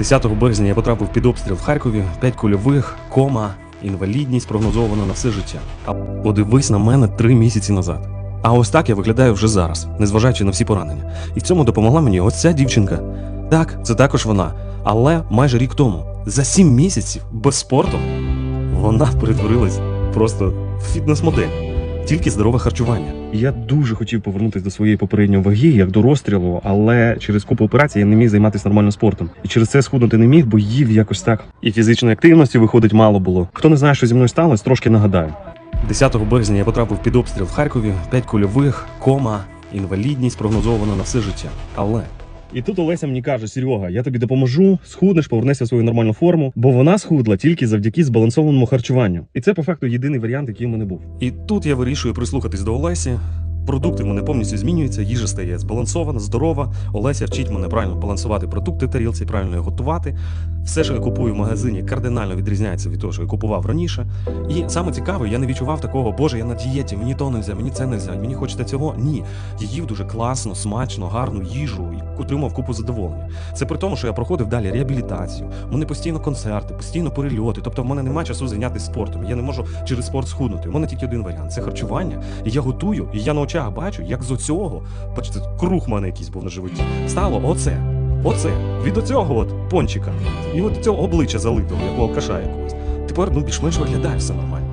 10 березня я потрапив під обстріл в Харкові, 5 кульових, кома, інвалідність прогнозована на все життя. А подивись на мене три місяці назад. А ось так я виглядаю вже зараз, незважаючи на всі поранення. І в цьому допомогла мені ось ця дівчинка. Так, це також вона. Але майже рік тому, за 7 місяців без спорту, вона перетворилась просто в фітнес-модель. Тільки здорове харчування. Я дуже хотів повернутися до своєї попередньої ваги, як до розстрілу, але через купу операцій я не міг займатися нормальним спортом. І через це схуднути не міг, бо їв якось так. І фізичної активності виходить мало було. Хто не знає, що зі мною сталося, трошки нагадаю. 10 березня я потрапив під обстріл в Харкові, 5 кульових, кома, інвалідність прогнозована на все життя. Але і тут Олеся мені каже: Серега, я тобі допоможу, схуднеш, повернешся в свою нормальну форму, бо вона схудла тільки завдяки збалансованому харчуванню. І це по факту єдиний варіант, який в мене був. І тут я вирішую прислухатись до Олесі. Продукти в мене повністю змінюються, їжа стає збалансована, здорова. Олеся вчить мене правильно балансувати продукти в тарілці, правильно їх готувати. Все, що я купую в магазині, кардинально відрізняється від того, що я купував раніше. І саме цікаве, я не відчував такого, боже, я на дієті, мені то не можна, мені це не можна, мені хочеться цього. Ні. Я їв дуже класно, смачно, гарну їжу і отримав купу задоволення. Це при тому, що я проходив далі реабілітацію. У мене постійно концерти, постійно перельоти. Тобто в мене немає часу зайнятися спортом. Я не можу через спорт схуднути. У мене тільки один варіант це харчування. І я готую, і я на очах бачу, як з оцього, бачите, круг мене якийсь був на животі. Стало оце. Оце. Від оцього от пончика. І от цього обличчя залитого, як у алкаша якогось. Тепер ну більш-менш виглядає все нормально.